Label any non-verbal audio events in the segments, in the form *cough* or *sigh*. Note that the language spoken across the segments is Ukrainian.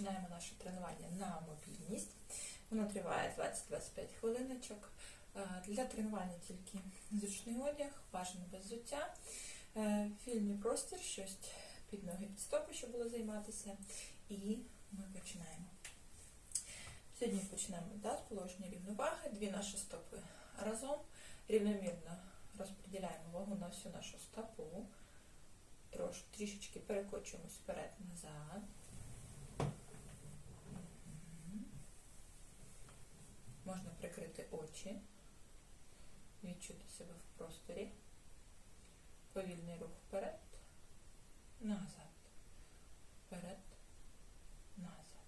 Починаємо наше тренування на мобільність. Воно триває 20-25 хвилиночок. Е, Для тренування тільки зручний одяг, бажано без взуття, е, вільний простір, щось під ноги під стопи, щоб було займатися. І ми починаємо. Сьогодні почнемо да, з положення рівноваги. Дві наші стопи разом. Рівномірно розподіляємо вагу на всю нашу стопу. Трош, трішечки перекочуємось вперед-назад. Можна прикрити очі, відчути себе в просторі. Повільний рух вперед, назад. Вперед, назад.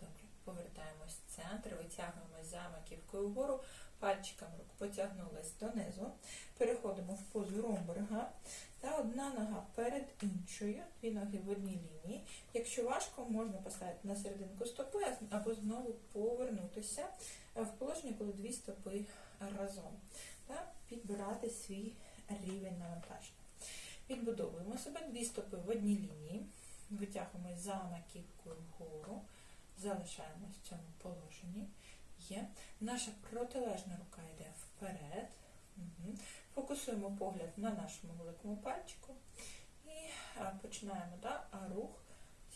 Добре, повертаємось в центр, витягуємось за маківкою вгору, пальчиком рук потягнулись донизу. Переходимо в позу ромберга. Та одна нога перед іншою, дві ноги в одній лінії. Якщо важко, можна поставити на серединку стопи або знову повернутися в положення, коли дві стопи разом. Та підбирати свій рівень навантаження. Відбудовуємо себе, дві стопи в одній лінії, витягуємо за маківкою вгору, залишаємось в цьому положенні. Є. Наша протилежна рука йде вперед. Угу. Фокусуємо погляд на нашому великому пальчику і починаємо да, рух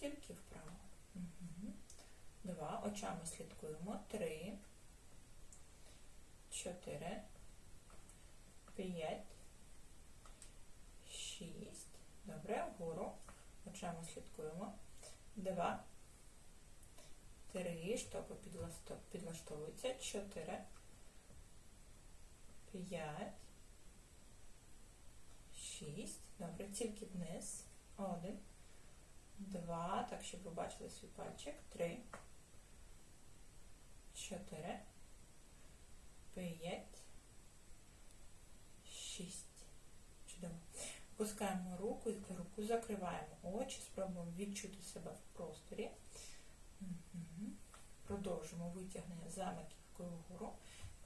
тільки вправо. Угу. Два. Очами слідкуємо. Три, чотири, п'ять, шість. Добре, вгору. Очами слідкуємо. Два, три. Штопи підласто- підлаштовуються. Чотири, п'ять. Шість. Добре, тільки вниз. Один. Два. Так, щоб ви бачили свій пальчик. Три. Чотири. П'ять. Шість. Чудово. Пускаємо руку і руку закриваємо очі. Спробуємо відчути себе в просторі. Мгм. Продовжимо витягнення за маківкою.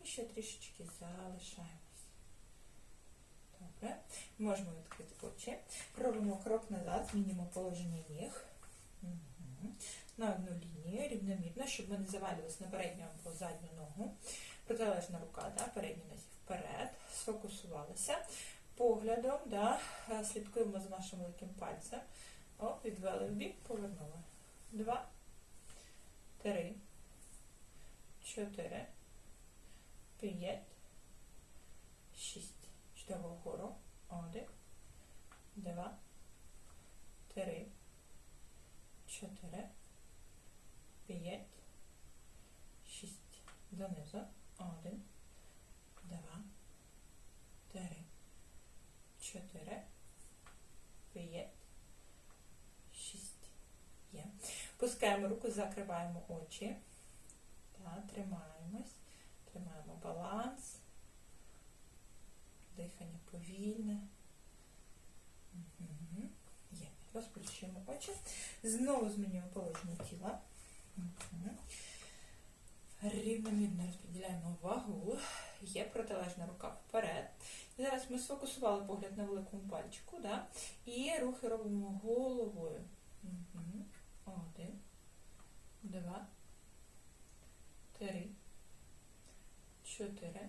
І ще трішечки залишаємось. Добре. Можемо відкрити очі. Робимо крок назад, змінюємо положення ніг. Мгм. На одну лінію, рівномірно, щоб ми не завалювалися на передню або задню ногу. Протилежна рука, да, передню нозі вперед. Сфокусувалися. Поглядом да, слідкуємо за нашим великим пальцем. О, відвели в бік, повернули. Два, три, чотири, п'ять, шість. Чудово вгору. Один, два, три, чотири, п'ять, шість. Донизу. Один, два, три, чотири, п'ять, шість. Є. Пускаємо руку, закриваємо очі. Та, тримаємось. Тримаємо баланс. Дихання повільне. Мгм. Є. Розплющуємо очі. Знову змінюємо положення тіла. Мгм. Рівномірно розподіляємо вагу. Є протилежна рука вперед. Зараз ми сфокусували погляд на великому пальчику. Да? І рухи робимо головою. Один, два, три, чотири,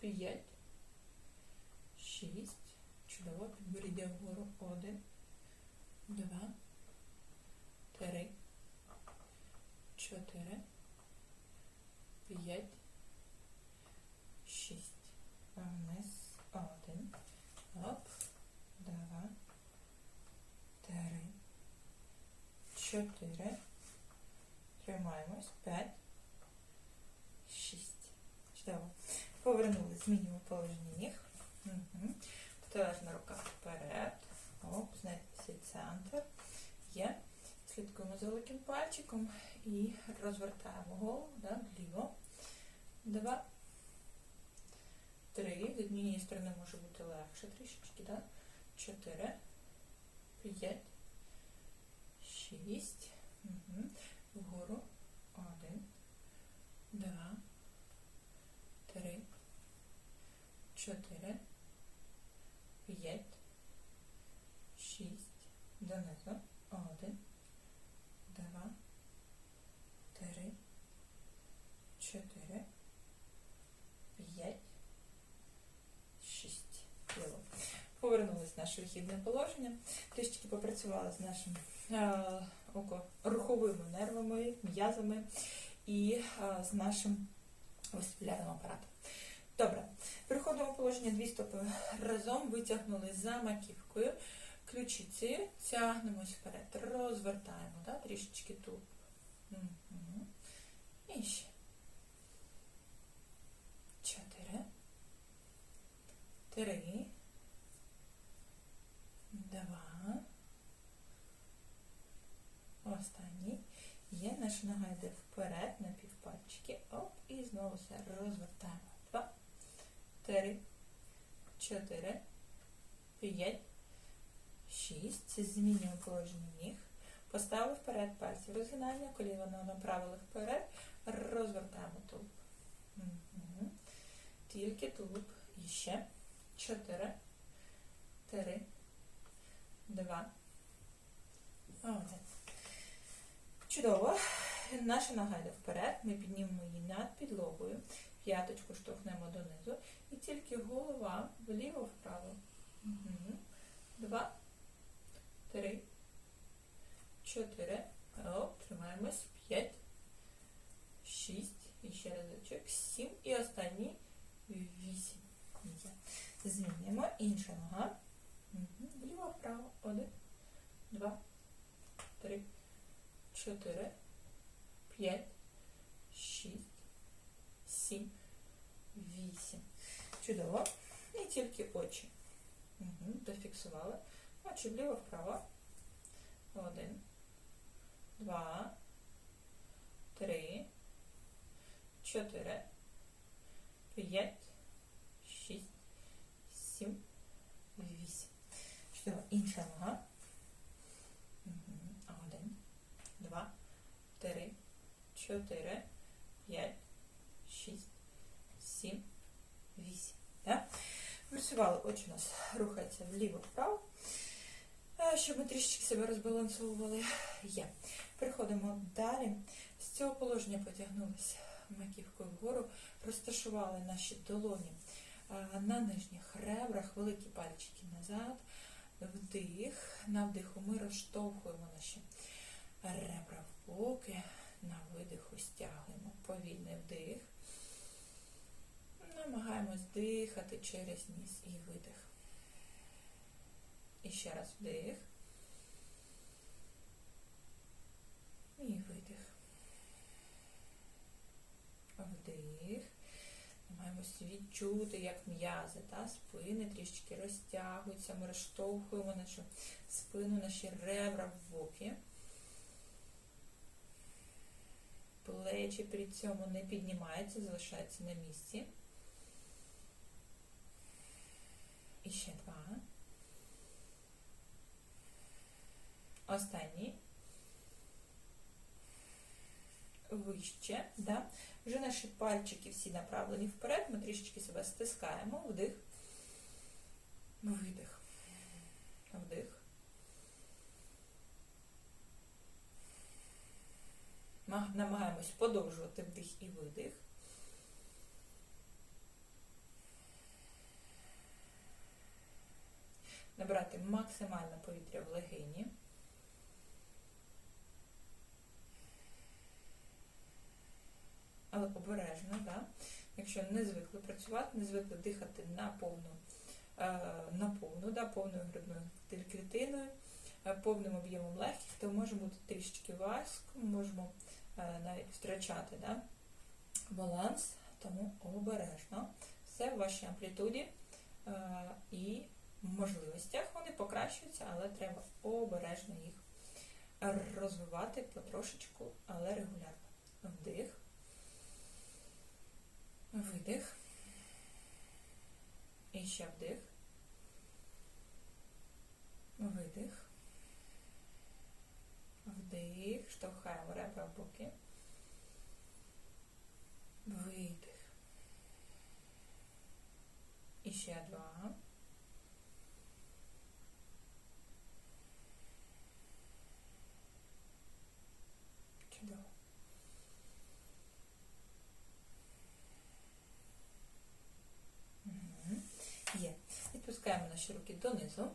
п'ять, шість. Чудово. Підборіддя вгору. Один, два, три, 4, тримаємось, 5, 6. Чудово. Повернули, змінюємо положення ніг. Угу. Рука вперед. Оп, знайдеться центр. Є. Слідкуємо за великим пальчиком і розвертаємо голову да, вліво. Два. Три. З однієї сторони може бути легше трішечки. Да? Чотири. П'ять шість, угу. вгору. Один, два, три, чотири, п'ять, шість, донизу, один, два, три, чотири, п'ять, шість. Повернулись в наше вихідне положення, трішечки попрацювала з нашим е, руховими нервами, м'язами і е, з нашим вестибулярним апаратом. Добре, переходимо в положення дві стопи разом, витягнули за маківкою, ключицею, тягнемось вперед, розвертаємо, да, трішечки тут. І ще. Чотири. Три. Два. Останній. Є, наша нога йде вперед на півпальчики. Оп, і знову все розвертаємо. Два, три, чотири, п'ять, шість. Змінюємо положення ніг. Поставили вперед пальці. Розгинання, коліна направили вперед. Розвертаємо тулуб. Тільки тулуб. І ще. Чотири, три, два, один. Чудово. Наша нога йде вперед. Ми піднімемо її над підлогою. П'яточку штовхнемо донизу. І тільки голова вліво-вправо. Угу. Два, три, чотири. Оп, тримаємось. П'ять, шість. І ще разочок. Сім. І останній вісім. Змінюємо. Інша нога. Угу. Вліво-вправо. Один, два, три, чотири, п'ять, шість, сім, вісім. Чудово. І тільки очі. Угу. Дофіксували. Очі вліво-вправо. Один, два, три, чотири, п'ять, 4, 5, 6, 7, 8. Да? Працювали, очі у нас рухається вліво-вправо, щоб ми трішечки себе розбалансовували. Є. Переходимо далі. З цього положення потягнулися маківкою вгору, розташували наші долоні на нижніх ребрах, великі пальчики назад, вдих. На вдиху ми розштовхуємо наші ребра в боки на видиху стягуємо повільний вдих. Намагаємось дихати через ніс і видих. І ще раз вдих. І видих. Вдих. Намагаємось відчути, як м'язи та спини трішки розтягуються. Ми розштовхуємо нашу спину, наші ребра в боки. Плечі при цьому не піднімаються, залишаються на місці. І ще два. Останній. Вище, да? Вже наші пальчики всі направлені вперед, ми трішечки себе стискаємо, вдих, видих, вдих. Намагаємось подовжувати вдих і видих. Набрати максимально повітря в легені. Але обережно, да? якщо не звикли працювати, не звикли дихати на повну, е, на повну, да, повною грудною клітиною, е, повним об'ємом легких, то може бути трішечки важко, можемо навіть втрачати да, баланс, тому обережно. Все в вашій амплітуді і можливостях вони покращуються, але треба обережно їх розвивати потрошечку, але регулярно. Вдих. Видих. І ще вдих. Видих. Вдих. Штовхаємо ребра в боки. Видих. І ще два. Опускаємо наші руки донизу.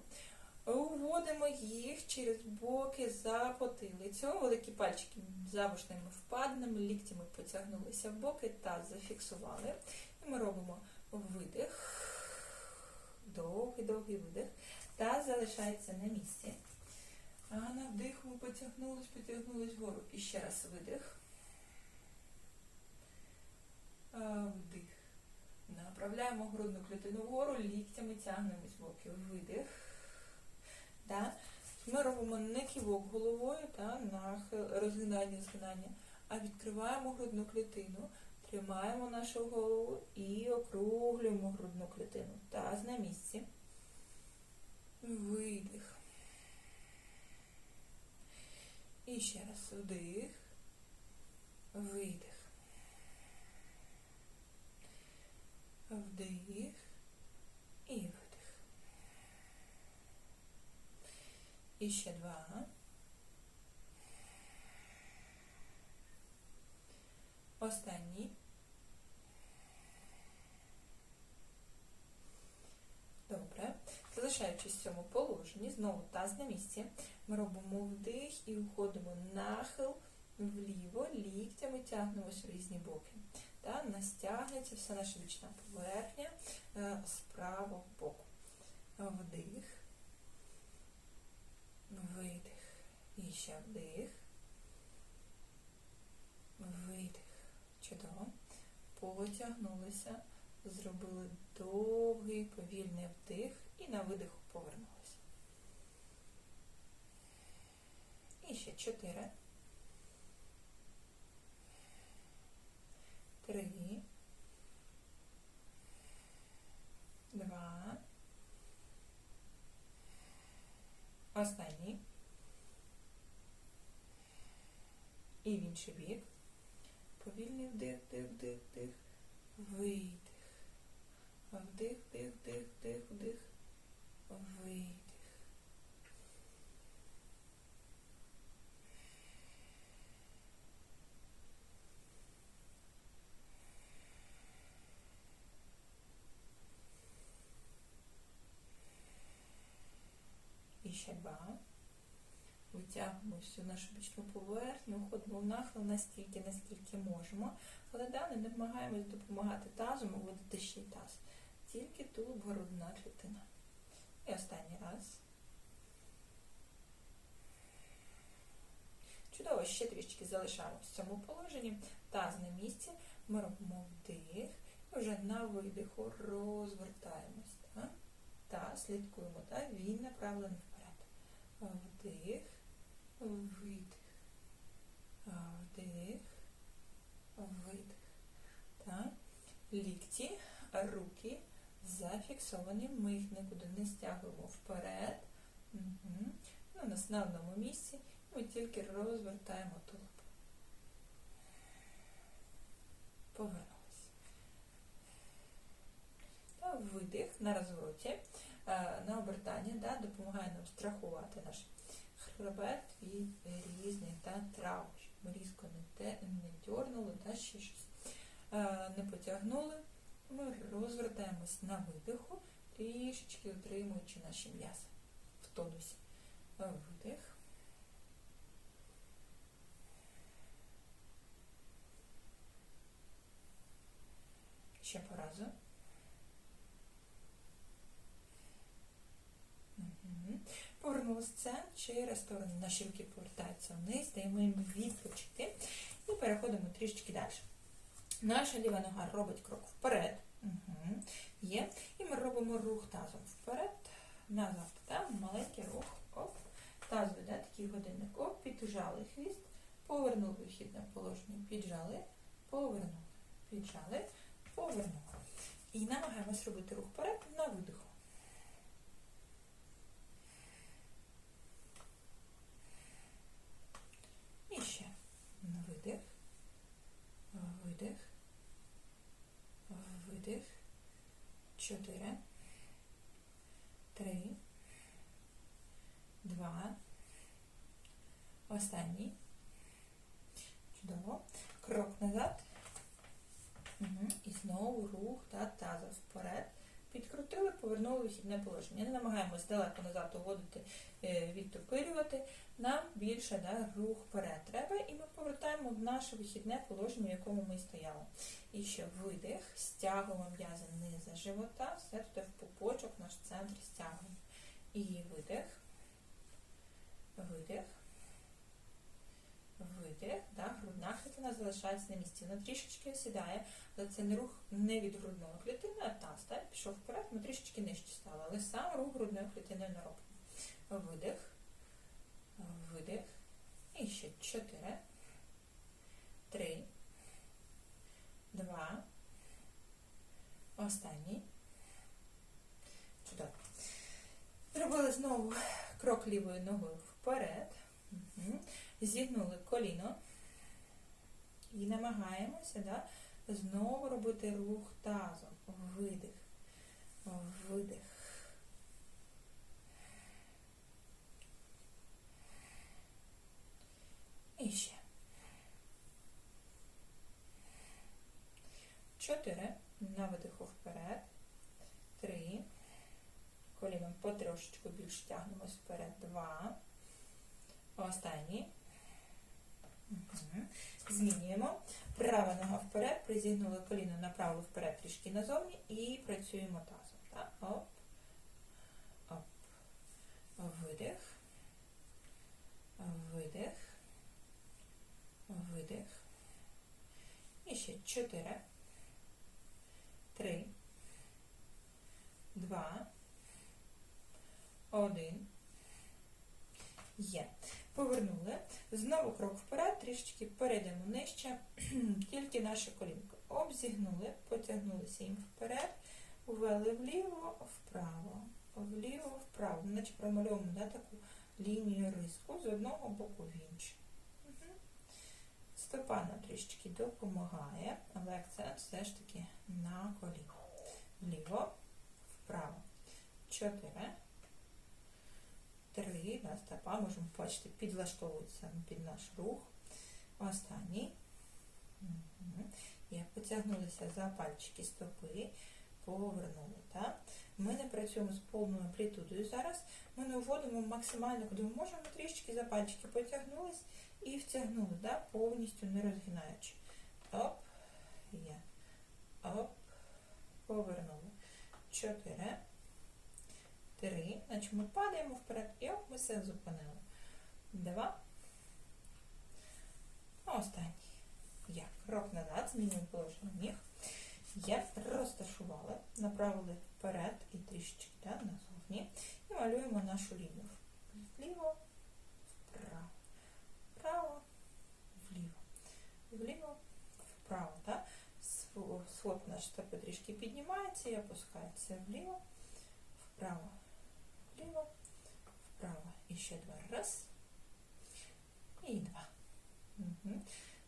Вводимо їх через боки за потилицю. Великі пальчики завушними впадинами, ліктями потягнулися в боки та зафіксували. І ми робимо видих, довгий-довгий видих. Та залишається на місці. А на вдих ми потягнулись, потягнулись вгору. І ще раз видих. Вдих. Направляємо грудну клітину вгору, ліктями тягнемо з боки. Видих. Да? Ми робимо не ківок головою, та, нахил, розгинання, згинання, а відкриваємо грудну клітину, тримаємо нашу голову і округлюємо грудну клітину. Таз на місці. Видих. І ще раз вдих, видих. Вдих і видих. І ще два. Останній. Добре. Залишаючись в цьому положенні, знову таз на місці. Ми робимо вдих і входимо нахил вліво, ліктями тягнемося в різні боки. Та нас тягнеться вся наша вічна поверхня е, з правого боку. Вдих, видих. І ще вдих. Видих. Чудово. Потягнулися, зробили довгий повільний вдих і на видиху повернулися. І ще чотири. Три. Два. Останній. І в інший бік. Повільний вдих, вдих, вдих, вдих. Видих. Вдих, вдих, вдих, вдих, вдих. Видих. І ще два. Витягуємо всю нашу бічну поверхню, уходимо в нахил настільки, наскільки можемо. Але да, не намагаємось допомагати тазом, вводити ще й таз. Тільки тулуб грудна клітина. І останній раз. Чудово, ще трішки залишаємося в цьому положенні. Таз на місці. Ми робимо вдих. І вже на видиху розвертаємось. Так? Та слідкуємо, так? він направлений вперед. Вдих, видих, вдих, видих. Лікті, руки зафіксовані, ми їх нікуди не стягуємо вперед. Угу. Ну, на основному місці ми тільки розвертаємо тулуб. Повернулися. Видих на розвороті, на обертання, да, допомагає нам страхувати наш хребет від різних да, травм, щоб різко не, те, не дьорнули, да, ще щось не потягнули. Ми розвертаємось на видиху, трішечки утримуючи наші м'язи в тонусі. Видих. Ще по разу. Це через сторону. Наші руки повертаються вниз, даємо їм відпочити і переходимо трішечки далі. Наша ліва нога робить крок вперед. Угу. Є. І ми робимо рух тазом вперед, назад. Там маленький рух. Оп. Таз веде такий годинник. Оп, піджали хвіст, повернули вихідне положення, піджали, повернули, піджали, повернули. І намагаємось робити рух вперед на видиху. І ще видих, видих, видих, чотири, три, два, останній. Чудово. Крок назад. Угу. І знову рух та таза вперед. Підкрутив. закрутили, повернули вихідне положення. Не намагаємось далеко назад уводити, е, відтопирювати. Нам більше да, рух вперед треба, і ми повертаємо в наше вихідне положення, в якому ми стояли. І ще видих, стягуємо м'язи низа живота, все туди в пупочок, наш центр стягуємо. І видих, видих, видих. Да? Грудна клітина залишається на місці. Вона трішечки сідає, але це не рух не від грудної клітини, а таз. Да? Пішов вперед, ми трішечки нижче стали. Але сам рух грудною клітиною не робимо. Видих, видих. І ще чотири, три, два. Останній. Чудово. Зробили знову крок лівою ногою вперед. Угу. Зігнули коліно. І намагаємося да, знову робити рух тазом. Видих. Видих. І ще. Чотири. На видиху вперед. Три. Коліном потрошечку більш тягнемось вперед. Два. Останній. Змінюємо. Права нога вперед, призігнули коліно направо вперед, трішки назовні і працюємо тазом. Так? Оп. Оп. Видих. Видих. Видих. І ще чотири. Три. Два. Один. Є. Повернули. Знову крок вперед, трішечки перейдемо нижче, *clears throat* тільки наше колінко. Обзігнули, потягнулися їм вперед, ввели вліво, вправо, вліво, вправо. Наче промальовуємо да, таку лінію риску з одного боку в інший. Угу. Стопа нам трішечки допомагає, але акцент все ж таки на коліно. Вліво, вправо. Чотири. Три, да, стопа, можемо бачити, підлаштовується під наш рух. Останній. Угу. Я потягнулися за пальчики стопи, повернули. Так? Ми не працюємо з повною амплітудою зараз. Ми не вводимо максимально, куди ми можемо, трішечки за пальчики потягнулись і втягнули, да? повністю не розгинаючи. Оп, є. Оп, повернули. Чотири. Три. Значить ми падаємо вперед і оп, ми все зупинили. Два. Останній. Я крок назад, змінюємо положення ніг. Я розташували, направили вперед і трішечки да, назовні. І малюємо нашу лінію. Вліво, вправо, вправо, вліво, вліво, вправо. Да? Свод наш трішки піднімається і опускається вліво, вправо, вліво, вправо. І ще два. Раз. І два. Угу.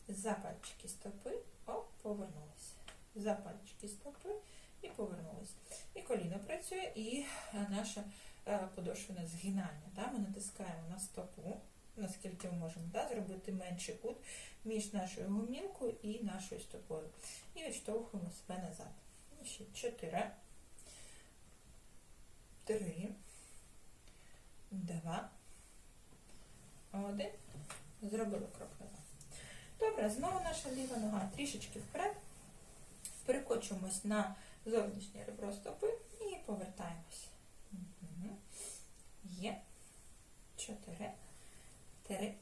За пальчики стопи, оп, повернулися. За пальчики стопи і повернулися. І коліно працює, і наше подошвене згинання. Да? Ми натискаємо на стопу, наскільки ми можемо да? зробити менший кут між нашою гумілкою і нашою стопою. І відштовхуємо себе назад. І ще чотири. Три. Два. Один. Зробили крок назад. Добре, знову наша ліва нога трішечки вперед. Перекочуємось на зовнішнє ребро стопи і повертаємось. Є. Чотири. Три.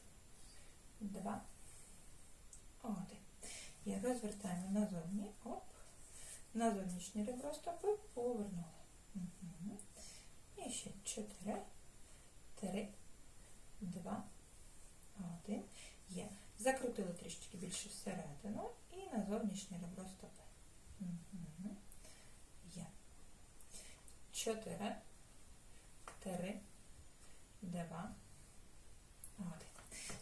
Два. Один. І розвертаємо назовні. Оп. На зовнішнє ребро стопи повернули. І ще чотири. Три. Два. Один. Є. Закрутили трішечки більше всередину і на зовнішнє ребро стопи. Є. Чотири, три, два, один.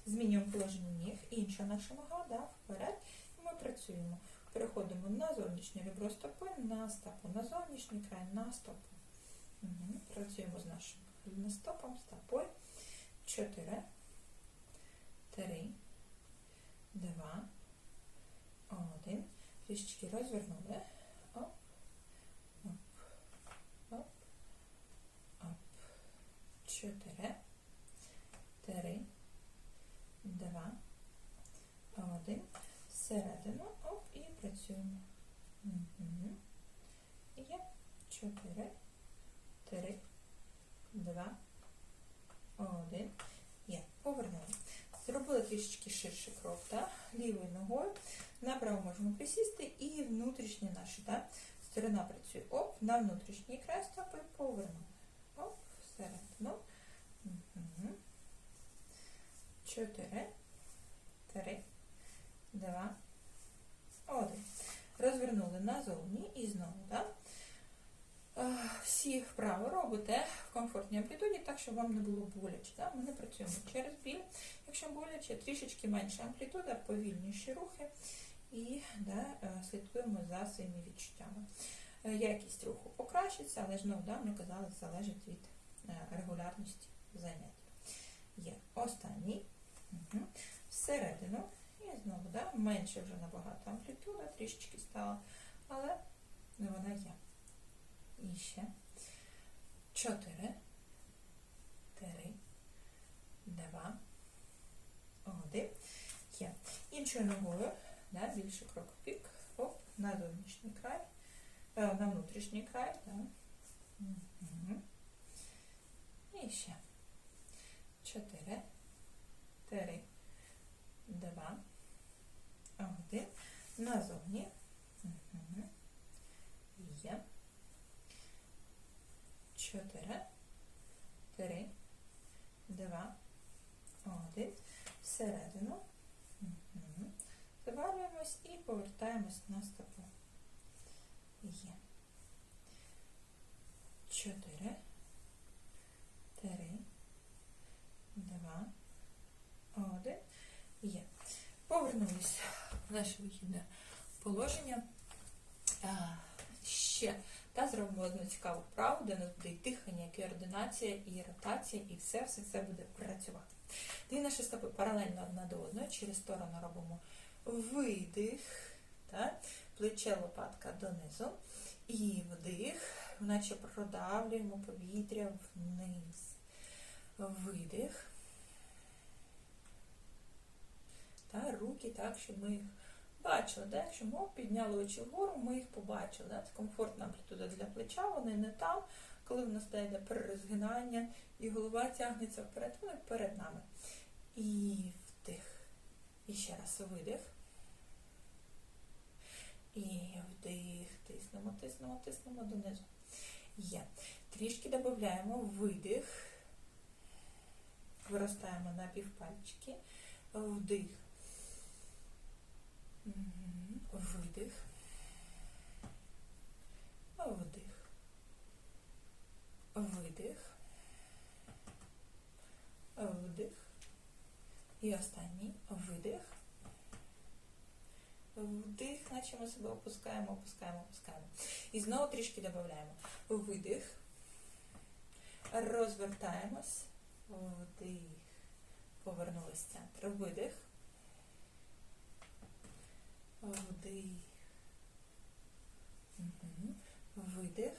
Змінюємо положення ніг. Інша наша нога, да, вперед. І ми працюємо. Переходимо на зовнішнє ребро стопи, на стопу, на зовнішній край, на стопу. Угу. Працюємо з нашим Одностопом стопою 4, 3, 2, 1. Трішечки розвернули. Оп, оп, оп, оп. 4, 3, 2, 1. Всередину. Оп, і працюємо. Угу. І є 4, 3, трішечки ширший крок, так? лівою ногою. Направо можемо присісти і внутрішні наші, так? Сторона працює. Оп, на внутрішній край стопи повернули. Оп, всередину. Угу. Чотири, три, два, один. Розвернули назовні і знову, так? Всі вправо робите в комфортній амплітуді, так, щоб вам не було боляче. Так? Ми не працюємо через біль. Якщо боляче, трішечки менша амплітуда, повільніші рухи і да, е, слідкуємо за своїми відчуттями. Е, Якість руху покращиться, але ж ну, да, ми казали, залежить від е, регулярності занять. Є останній. Угу. Всередину. І знову, да, менше вже набагато амплітуда, трішечки стала, але вона є. І ще. Чотири. Три. Два. Один. Є. Іншою ногою, да, більше крок в бік. Оп, на зовнішній край. Е, на внутрішній край. Да. Угу. І ще. Чотири. Три. Два. Один. Назовні. 4, 3, 2, 1. Всередину. Угу. Завалюємось і повертаємось на стопу. Є. 4, 3, 2, 1. Є. Повернулись в наше вихідне положення. Ще та зробимо одну цікаву вправу, де у нас буде і дихання, і координація, і ротація, і все, все це буде працювати. Дві наші стопи паралельно одна до одної, через сторону робимо видих, плече лопатка донизу. І вдих, наче продавлюємо повітря вниз. Видих. Та, руки так, щоб ми їх бачили. Да? Ми підняли очі вгору, ми їх побачили. Да? Це комфортна амплітуда для плеча, вони не там. Коли в нас йде перерозгинання і голова тягнеться вперед, вони перед нами. І вдих. І ще раз видих. І вдих. Тиснемо, тиснемо, тиснемо донизу. Є. Трішки додаємо видих. Виростаємо на півпальчики. Вдих. Видих. Вдих. Видих. Вдих. І останній видих. Вдих, наче ми себе опускаємо, опускаємо, опускаємо. І знову трішки додаємо. Видих. Розвертаємось. Вдих. Повернулись в центр. Видих. Вдих. Видих.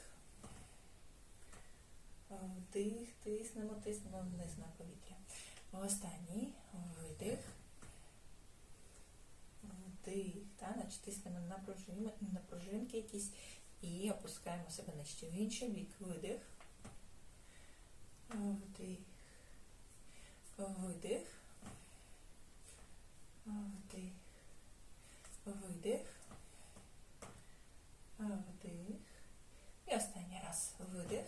Вдих, тиснемо, тиснемо вниз на повітря. Останній видих. Вдих. Та, наче тиснемо на пружинки якісь і опускаємо себе нижче. В інший бік видих. Вдих. Видих. Вдих. Видих. Вдих. І останній раз видих.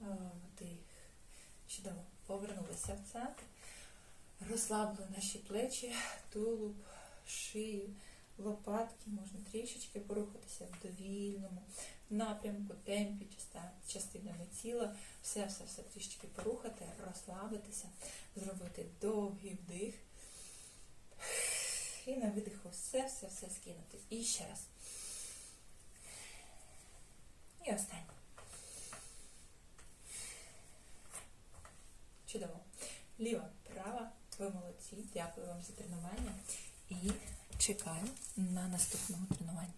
Вдих. Чудово. Повернулися в центр. Розслабили наші плечі, тулуб, шию, лопатки. Можна трішечки порухатися в довільному напрямку, темпі, частинами тіла. Все-все-все трішечки порухати, розслабитися, зробити довгий вдих. І на видиху все-все-все скинути. І ще раз. І останнє. Чудово. Ліва, права. Ви молодці. Дякую вам за тренування. І чекаю на наступного тренування.